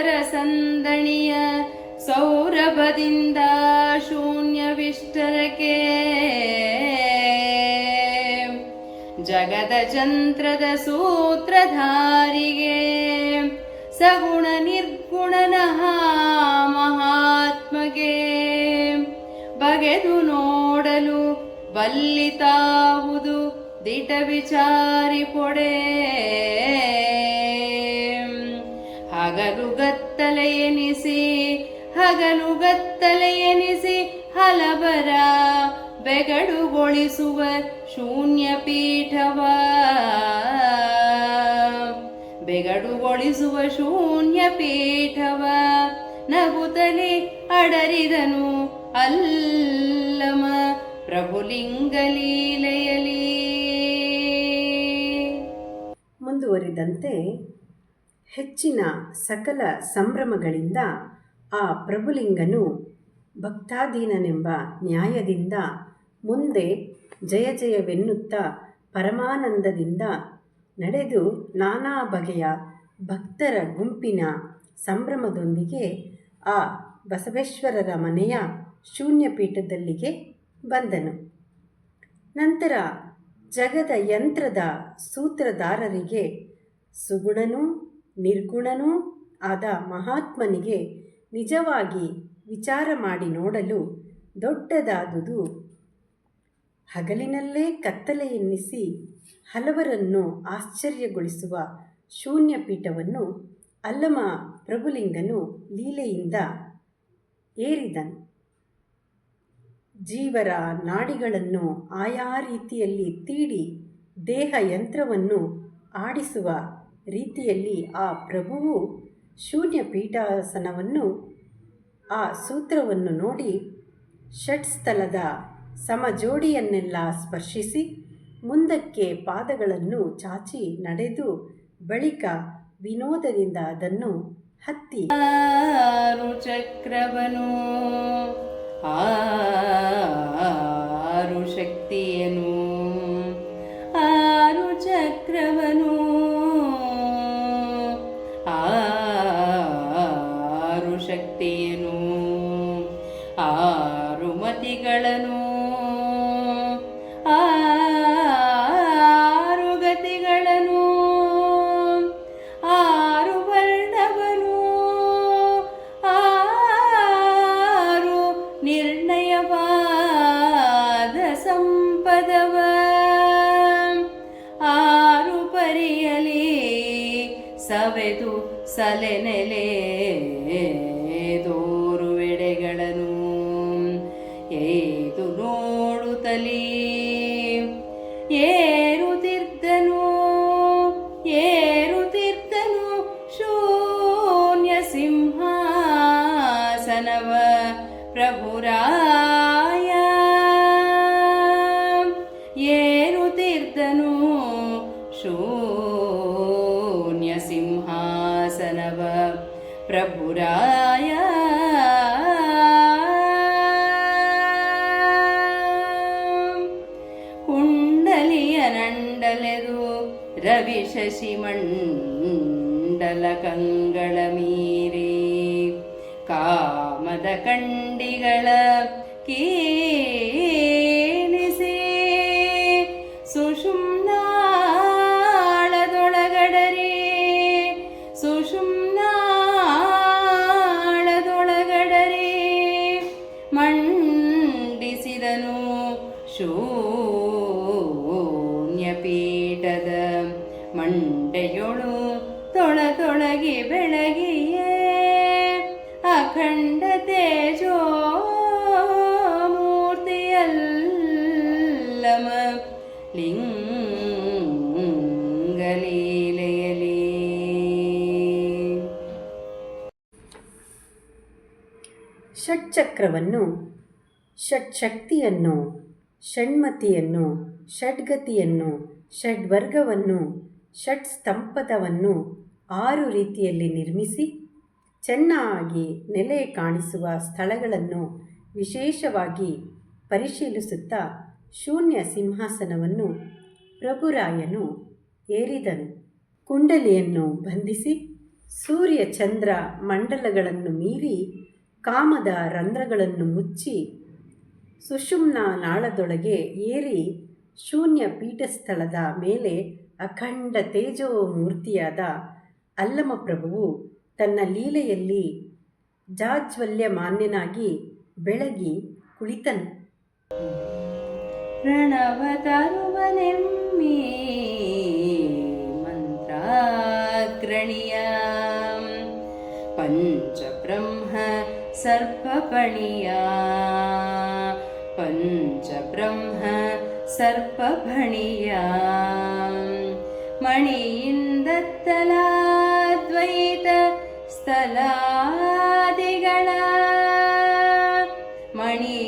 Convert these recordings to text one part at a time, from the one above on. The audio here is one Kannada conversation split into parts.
ಭಕ್ತರ ಸಂದಣಿಯ ಸೌರಭದಿಂದ ಶೂನ್ಯವಿಷ್ಟರಕ್ಕೆ. ಜಗದ ಚಂತ್ರದ ಸೂತ್ರಧಾರಿಗೆ ಸಗುಣ ನಿರ್ಗುಣನಃ ಮಹಾತ್ಮಗೆ. ಬಗೆದು ನೋಡಲು ಬಲ್ಲಿತಾವುದು ದಿಟ ವಿಚಾರಿ ಪೊಡೆ. ಹಗಲುಗತ್ತಲೆ ಎನಿಸಿ ಹಗಲುಗತ್ತಲೆ ಎನಿಸಿ ಹಲಬರ ಬೆಗಡುಗೊಳಿಸುವ ಶೂನ್ಯ ಪೀಠವ. ಬೆಗಡುಗೊಳಿಸುವ ಶೂನ್ಯ ಪೀಠವ. ನಗುತ್ತಲೇ ಅಡರಿದನು ಅಲ್ಲಮ ಪ್ರಭುಲಿಂಗಲೀಲೆಯಲಿ ಮುಂದುವರಿದಂತೆ ಹೆಚ್ಚಿನ ಸಕಲ ಸಂಭ್ರಮಗಳಿಂದ ಆ ಪ್ರಭುಲಿಂಗನು ಭಕ್ತಾಧೀನನೆಂಬ ನ್ಯಾಯದಿಂದ ಮುಂದೆ ಜಯ ಜಯವೆನ್ನುತ್ತಾ ಪರಮಾನಂದದಿಂದ ನಡೆದು ನಾನಾ ಬಗೆಯ ಭಕ್ತರ ಗುಂಪಿನ ಸಂಭ್ರಮದೊಂದಿಗೆ ಆ ಬಸವೇಶ್ವರರ ಮನೆಯ ಶೂನ್ಯಪೀಠದಲ್ಲಿಗೆ ಬಂದನು. ನಂತರ ಜಗದ ಯಂತ್ರದ ಸೂತ್ರಧಾರರಿಗೆ ಸುಗುಣನೂ ನಿರ್ಗುಣನೂ ಆದ ಮಹಾತ್ಮನಿಗೆ ನಿಜವಾಗಿ ವಿಚಾರ ಮಾಡಿ ನೋಡಲು ದೊಡ್ಡದಾದುದು. ಹಗಲಿನಲ್ಲೇ ಕತ್ತಲೆಯೆನ್ನಿಸಿ ಹಲವರನ್ನು ಆಶ್ಚರ್ಯಗೊಳಿಸುವ ಶೂನ್ಯಪೀಠವನ್ನು ಅಲ್ಲಮ ಪ್ರಭುಲಿಂಗನು ಲೀಲೆಯಿಂದ ಏರಿದನು. ಜೀವರ ನಾಡಿಗಳನ್ನು ಆಯಾ ರೀತಿಯಲ್ಲಿ ತೀಡಿ ದೇಹ ಯಂತ್ರವನ್ನು ಆಡಿಸುವ ರೀತಿಯಲ್ಲಿ ಆ ಪ್ರಭುವು ಶೂನ್ಯ ಪೀಠಾಸನವನ್ನು ಆ ಸೂತ್ರವನ್ನು ನೋಡಿ ಷಟ್ಸ್ಥಲದ ಸಮಜೋಡಿಯನ್ನೆಲ್ಲ ಸ್ಪರ್ಶಿಸಿ ಮುಂದಕ್ಕೆ ಪಾದಗಳನ್ನು ಚಾಚಿ ನಡೆದು ಬಳಿಕ ವಿನೋದದಿಂದ ಅದನ್ನು ಹತ್ತಿ. ಆರು ಚಕ್ರವನು, ಆರು ಶಕ್ತಿಯನು. ಆರು ಚಕ್ರವನು ಸಲೆನೆಲೆ ದೋರುವೆಡೆಗಳನ್ನು ಏದು ನೋಡುತ್ತಲೀ. ಏರುತ್ತಿದ್ದನು ಪ್ರಭುರಾಯ ಕುಂಡಲಿಯ ನಂಡಲೆದು ರವಿ ಶಶಿ ಮಂಡಲ ಕಂಗಳ ಮೀರಿ ಕಾಮದ ಕಂಡಿಗಳ ಷಟ್ಚಕ್ರವನ್ನು, ಷಟ್ಶಕ್ತಿಯನ್ನು, ಷಣ್ಮತಿಯನ್ನು ಷಡ್ಗತಿಯನ್ನು ಷಡ್ವರ್ಗವನ್ನು ಷಟ್ಸ್ತಂಪದವನ್ನು ಆರು ರೀತಿಯಲ್ಲಿ ನಿರ್ಮಿಸಿ, ಚೆನ್ನಾಗಿ ನೆಲೆ ಕಾಣಿಸುವ ಸ್ಥಳಗಳನ್ನು ವಿಶೇಷವಾಗಿ ಪರಿಶೀಲಿಸುತ್ತಾ ಶೂನ್ಯ ಸಿಂಹಾಸನವನ್ನು ಪ್ರಭುರಾಯನು ಏರಿದನು. ಕುಂಡಲಿಯನ್ನು ಬಂಧಿಸಿ ಸೂರ್ಯ ಚಂದ್ರ ಮಂಡಲಗಳನ್ನು ಮೀರಿ ಕಾಮದ ರಂಧ್ರಗಳನ್ನು ಮುಚ್ಚಿ ಸುಷುಮ್ನ ನಾಳದೊಳಗೆ ಏರಿ ಶೂನ್ಯ ಪೀಠಸ್ಥಳದ ಮೇಲೆ ಅಖಂಡ ತೇಜೋ ಮೂರ್ತಿಯಾದ ಅಲ್ಲಮ ಪ್ರಭುವು ತನ್ನ ಲೀಲೆಯಲ್ಲಿ ಜಾಜ್ವಲ್ಯಮಾನ್ಯನಾಗಿ ಬೆಳಗಿ ಕುಳಿತನು. ಪ್ರಣವ सर्पणिया पञ्चब्रह्म ब्रह्म सर्प भणिया मणि इन्दत्तलाद्वैतस्थलादिगणा मणि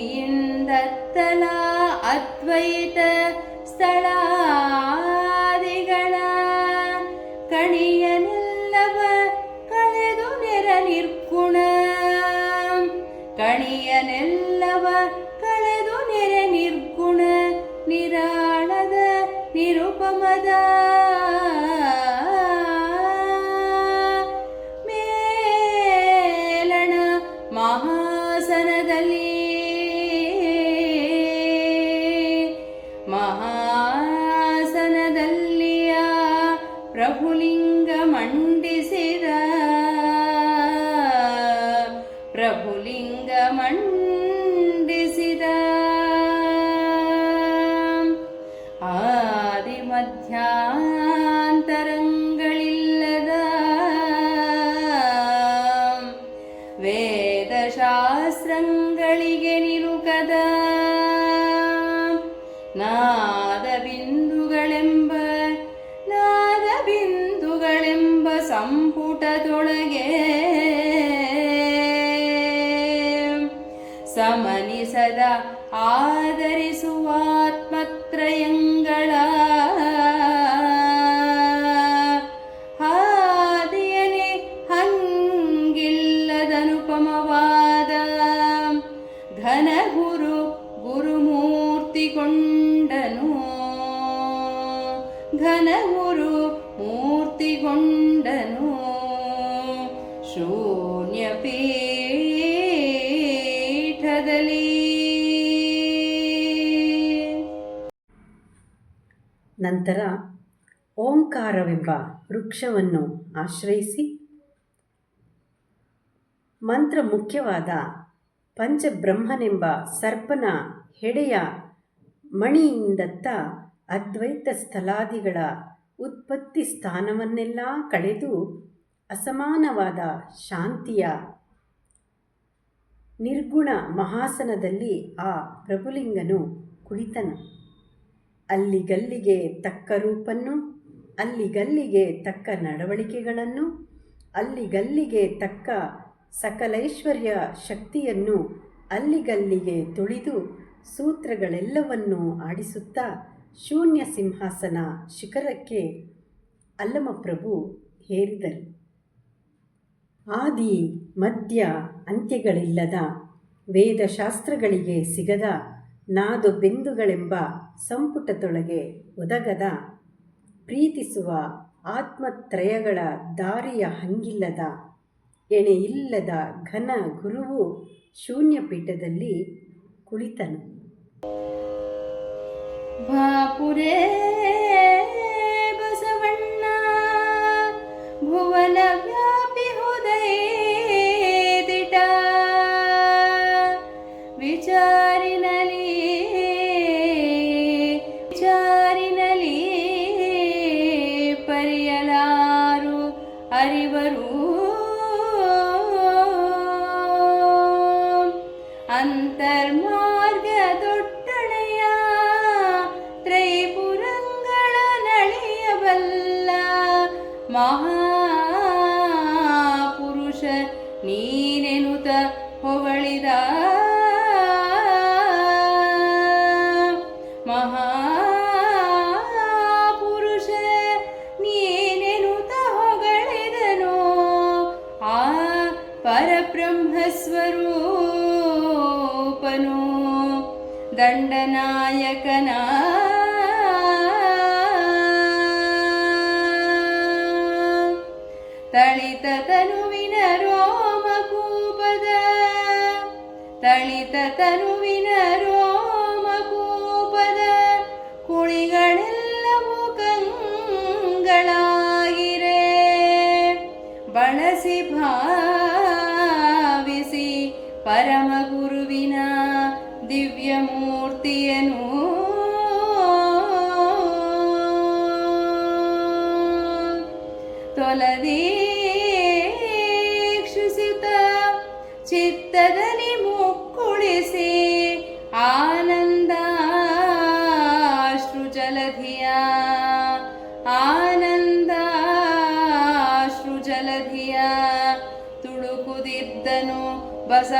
अद्वैतस्थला Dadah! ವೇದಶಾಸ್ತ್ರಗಳಿಗೆ ನಿಲುಕದ ಗುರು ಮೂರ್ತಿಗೊಂಡನು. ಶೂನ್ಯ ಪೀಠದಲ್ಲಿ. ನಂತರ ಓಂಕಾರವೆಂಬ ವೃಕ್ಷವನ್ನು ಆಶ್ರಯಿಸಿ ಮಂತ್ರ ಮುಖ್ಯವಾದ ಪಂಚಬ್ರಹ್ಮನೆಂಬ ಸರ್ಪನ ಹೆಡೆಯ ಮಣಿಯಿಂದತ್ತ ಅದ್ವೈತ ಸ್ಥಲಾದಿಗಳ ಉತ್ಪತ್ತಿ ಸ್ಥಾನವನ್ನೆಲ್ಲ ಕಳೆದು ಅಸಮಾನವಾದ ಶಾಂತಿಯ ನಿರ್ಗುಣ ಮಹಾಸನದಲ್ಲಿ ಆ ಪ್ರಭುಲಿಂಗನು ಕುಳಿತನು. ಅಲ್ಲಿಗಲ್ಲಿಗೆ ತಕ್ಕ ರೂಪನ್ನು, ಅಲ್ಲಿಗಲ್ಲಿಗೆ ತಕ್ಕ ನಡವಳಿಕೆಗಳನ್ನು, ಅಲ್ಲಿಗಲ್ಲಿಗೆ ತಕ್ಕ ಸಕಲೈಶ್ವರ್ಯ ಶಕ್ತಿಯನ್ನು, ಅಲ್ಲಿಗಲ್ಲಿಗೆ ತುಳಿದು ಸೂತ್ರಗಳೆಲ್ಲವನ್ನೂ ಆಡಿಸುತ್ತಾ ಶೂನ್ಯ ಸಿಂಹಾಸನ ಶಿಖರಕ್ಕೆ ಅಲ್ಲಮಪ್ರಭು ಹೇರಿದರು. ಆದಿ ಮಧ್ಯ ಅಂತ್ಯಗಳಿಲ್ಲದ ವೇದಶಾಸ್ತ್ರಗಳಿಗೆ ಸಿಗದ ನಾದು ಬಿಂದುಗಳೆಂಬ ಸಂಪುಟದೊಳಗೆ ಒದಗದ ಪ್ರೀತಿಸುವ ಆತ್ಮತ್ರಯಗಳ ದಾರಿಯ ಹಂಗಿಲ್ಲದ ಎಣೆಯಿಲ್ಲದ ಘನ ಗುರುವು ಶೂನ್ಯಪೀಠದಲ್ಲಿ ಕುಳಿತನು. भापुरे बसवण्ण भुवनव्यापि हृदयेदिटा विचारिनली विचारिनली पर्यलारु अरिवरू ದಂಡನಾಯಕನ. ತಳಿತ ತನುವಿನ ರೋಮಕೂಪದ ತಳಿತ ತನುವಿನ ರೋಮಕೂಪದ ಕುಳಿಗಳೆಲ್ಲವೂ ಕಂಗಳಾಗಿರೆ ಬಳಸಿ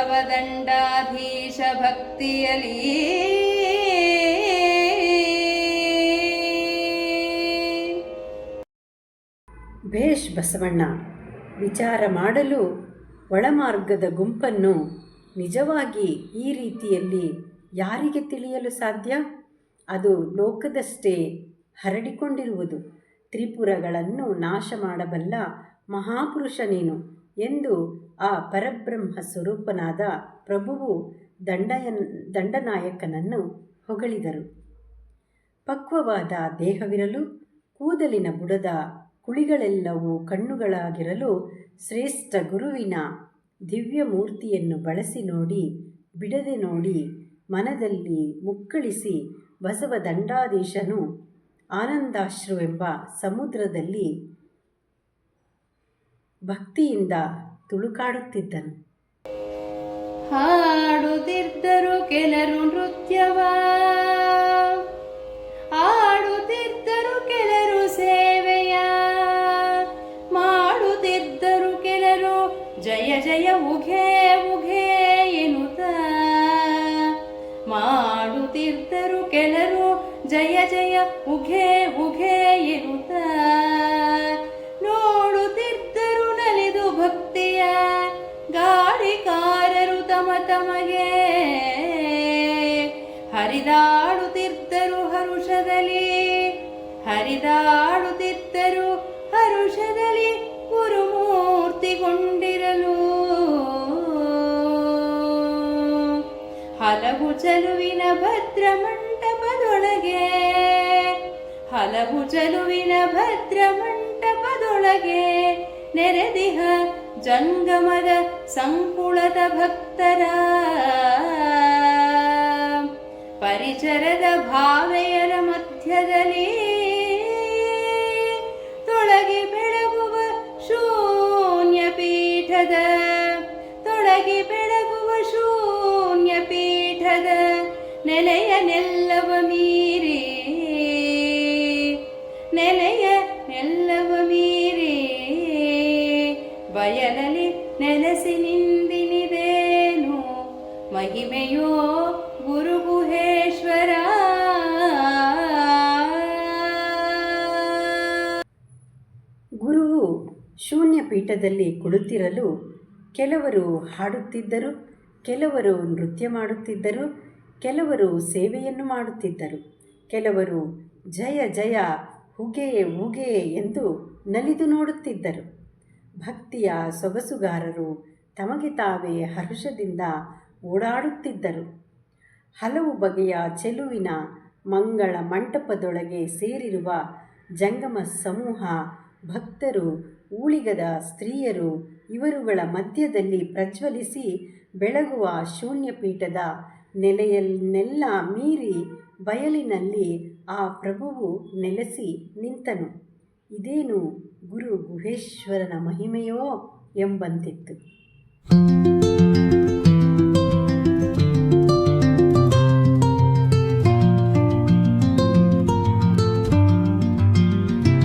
ಬಸವದಂಡಾಧೀಶ ಭಕ್ತಿಯಲಿ. ಭೇಷ್ ಬಸವಣ್ಣ, ವಿಚಾರ ಮಾಡಲು ಒಳಮಾರ್ಗದ ಗುಂಪನ್ನು ನಿಜವಾಗಿ ಈ ರೀತಿಯಲ್ಲಿ ಯಾರಿಗೆ ತಿಳಿಯಲು ಸಾಧ್ಯ? ಅದು ಲೋಕದಷ್ಟೇ ಹರಡಿಕೊಂಡಿರುವುದು. ತ್ರಿಪುರಗಳನ್ನು ನಾಶ ಮಾಡಬಲ್ಲ ಮಹಾಪುರುಷ ನೀನು. ಎಂದು ಆ ಪರಬ್ರಹ್ಮ ಸ್ವರೂಪನಾದ ಪ್ರಭುವು ದಂಡಯನ್, ದಂಡನಾಯಕನನ್ನು ಹೊಗಳಿದರು. ಪಕ್ವವಾದ ದೇಹವಿರಲು, ಕೂದಲಿನ ಬುಡದ ಕುಳಿಗಳೆಲ್ಲವೂ ಕಣ್ಣುಗಳಾಗಿರಲು ಶ್ರೇಷ್ಠ ಗುರುವಿನ ದಿವ್ಯ ಮೂರ್ತಿಯನ್ನು ಬಳಸಿ ನೋಡಿ, ಬಿಡದೆ ನೋಡಿ, ಮನದಲ್ಲಿ ಮುಕ್ಕಳಿಸಿ ಬಸವ ದಂಡಾಧೀಶನು ಆನಂದಾಶ್ರುವೆಂಬ ಸಮುದ್ರದಲ್ಲಿ ಭಕ್ತಿಯಿಂದ ತುಳುಕಾಡುತ್ತಿದ್ದನು. ಹಾಡುತ್ತಿದ್ದರು ಕೆಲರು ನೃತ್ಯವ? ಆಡುತ್ತಿದ್ದರು ಕೆಲರು ಸೇವೆಯ? ಮಾಡುತ್ತಿದ್ದರು ಕೆಲರು ಜಯ ಜಯ ಉಘೆ ಉಘೆ ಎನ್ನುತ್ತ? ಮಾಡುತ್ತಿದ್ದರು ಕೆಲರು ಜಯ ಜಯ ಉಘೆ ಹರಿದಾಡುತ್ತಿದ್ದರು ಹರುಷದಲ್ಲಿ ಗುರುಮೂರ್ತಿಗೊಂಡಿರಲು. ಹಲವು ಚಲುವಿನ ಭದ್ರ ಮಂಟಪದೊಳಗೆ ಹಲವು ಚಲುವಿನ ಭದ್ರ ಮಂಟಪದೊಳಗೆ ನೆರೆದಿಹ ಜಂಗಮದ ಸಂಕುಳದ ಭಕ್ತರ ಪರಿಚರದ ಭಾವೆಯರ ಮಧ್ಯದಲ್ಲಿ ಪೀಠದ ತೊಡಗಿ ಬೆಳಗುವ ಶೂನ್ಯ ಪೀಠದ ನೆಲೆಯ ನೆಲ್ಲವ ಮೀರಿ ಪೀಠದಲ್ಲಿ ಕುಳಿತಿರಲು ಕೆಲವರು ಹಾಡುತ್ತಿದ್ದರು, ಕೆಲವರು ನೃತ್ಯ ಮಾಡುತ್ತಿದ್ದರು, ಕೆಲವರು ಸೇವೆಯನ್ನು ಮಾಡುತ್ತಿದ್ದರು. ಕೆಲವರು ಜಯ ಜಯ ಹುಗೆಯೇ ಹುಗೆ ಎಂದು ನಲಿದು ನೋಡುತ್ತಿದ್ದರು. ಭಕ್ತಿಯ ಸೊಗಸುಗಾರರು ತಮಗೆ ತಾವೇ ಹರ್ಷದಿಂದ ಓಡಾಡುತ್ತಿದ್ದರು. ಹಲವು ಬಗೆಯ ಚೆಲುವಿನ ಮಂಗಳ ಮಂಟಪದೊಳಗೆ ಸೇರಿರುವ ಜಂಗಮ ಸಮೂಹ ಭಕ್ತರು ಊಳಿಗದ ಸ್ತ್ರೀಯರು ಇವರುಗಳ ಮಧ್ಯದಲ್ಲಿ ಪ್ರಜ್ವಲಿಸಿ ಬೆಳಗುವ ಶೂನ್ಯಪೀಠದ ನೆಲೆಯನ್ನೆಲ್ಲ ಮೀರಿ ಬಯಲಿನಲ್ಲಿ ಆ ಪ್ರಭುವು ನೆಲೆಸಿ ನಿಂತನು. ಇದೇನು ಗುರು ಗುಹೇಶ್ವರನ ಮಹಿಮೆಯೋ ಎಂಬಂತಿತ್ತು.